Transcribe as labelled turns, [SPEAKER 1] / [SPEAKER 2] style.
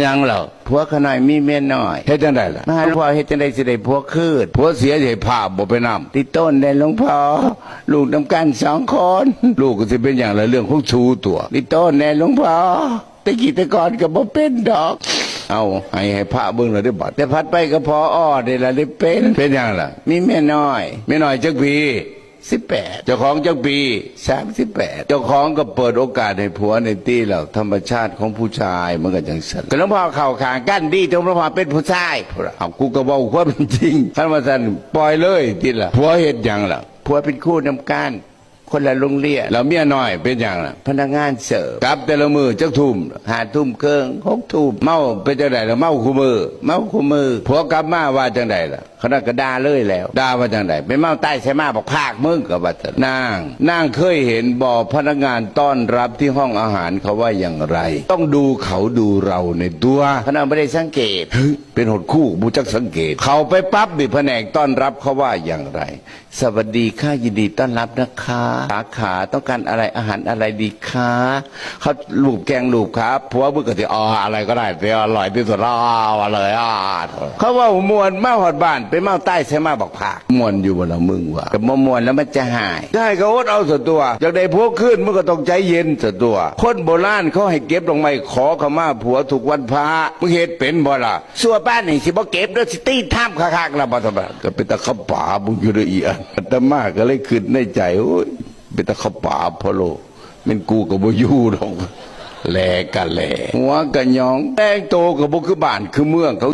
[SPEAKER 1] ยังเหรอ
[SPEAKER 2] ผัวขน่อยมีเมียน้อย
[SPEAKER 1] เฮ็ดจังไดล่ะ
[SPEAKER 2] มาหาหลวงพ่อเฮ็ดจังไดสิได้ผัวคืด
[SPEAKER 1] ผัวเสียสิให้ผ้าบ่ไปนํ
[SPEAKER 2] ติดต้นได้หลวงพ่อลูกนำกันสองคน
[SPEAKER 1] ลูกก็สิเป็นอย่างละเรื่องของชูตัว
[SPEAKER 2] ติดต้นได้หลวงพ่อแตะกี้แตะก่อนก็บ่เป็นดอก
[SPEAKER 1] เอาให้ให้ผ้าเบิ่งแล้วได้บัด
[SPEAKER 2] แต่พัดไปก็พออ้อได้ละได้เป็น
[SPEAKER 1] เป็นหยังล่ะ
[SPEAKER 2] มีเมียน้อย
[SPEAKER 1] ไม่น้อยจักปี
[SPEAKER 2] 18
[SPEAKER 1] เจ้าของจักปี
[SPEAKER 2] 38
[SPEAKER 1] เจ้าของก็เปิดโอกาสให้ผัวในตี้แล้วธรรมชาติของผู้ชายมันก็จังซั่น
[SPEAKER 2] ก็หลวงพ่อเข้าข้างกันดีตรงหลวงพ่อเป็นผู้ชาย
[SPEAKER 1] เอากูก็เว้าความเป็นจริงคันว่าซั่นปล่อยเลยติล่ะผัวเฮ็ดหยังล่ะ
[SPEAKER 2] ผัวเป็นคู่นำกันคนละโรงเรียน
[SPEAKER 1] แล้วเมียน้อยเป็นหยังล่ะ
[SPEAKER 2] พนักงานเสิร์ฟ
[SPEAKER 1] กลับแต่ละมือจักทุ่ม
[SPEAKER 2] หาทุ่มเครื่องหกทุ่ม
[SPEAKER 1] เมาเป็นจังไดล่ะเมาคู่มือ
[SPEAKER 2] เมาคู่มือ
[SPEAKER 1] ผัวกลับมาว่าจังไดล่ะ
[SPEAKER 2] เขาน่าก็ด่าเลยแล้ว
[SPEAKER 1] ด่าว่าจังได
[SPEAKER 2] ไปเมาใต้ใช่มาบอกภาคมึง
[SPEAKER 1] ก็ว่าแต่นางนางเคยเห็นบอพนักงานต้อนรับที่ห้องอาหารเขาว่าอย่างไร ต้องดูเขาดูเราในตัว
[SPEAKER 2] เขาน่าไม่ได้สังเกต
[SPEAKER 1] เฮ้ยเป็นหดคู่บูจักสังเกต เขาไปปั๊บบิแผนกต้อนรับเขาว่าอย่างไร
[SPEAKER 2] สวัสดีค่ะยินดีต้อนรับนะคะสาขาต้องการอะไรอาหารอะไรดีคะเขาลูบแกงลูบครับ
[SPEAKER 1] ผัวมึงก็จะอ๋ออะไรก็ได้แต่อร่อยที่สุดอ้าวอร่อยอะเขาว่าหมวนมาหอดบ้าน
[SPEAKER 2] ไปเมาใต้ใช่มาบอกภาค
[SPEAKER 1] มวนอยู่บนละมึงว่ะ
[SPEAKER 2] กับมมวนแล้วมันจะหาย
[SPEAKER 1] ได้ก็อดเอาส่วนตัวอยากได้พวกขึ้นมึงก็ต้องใจเย็นส่วนตัว คนโบราณเขาให้เก็บลงไม้ขอขมาผัวถูกวันพระมึงเห็ดเป็นบ่ล่ะ
[SPEAKER 2] สัวบ้านนี่สิบ่เก็บเด้อสิตีท่ามคักๆแล้วบ่ทำไม
[SPEAKER 1] ก็เป็นตะขับป่าบุญอยู่ละเอียดอาตมาก็เลยขึ้นในใจโอ้ยเป็นตะขับป่าพะโลเป็นกูกับบ่อยู่ดอกแลกันแลหัวกันยองแต่งโตกับบ่คือบ้านคือเมืองเขา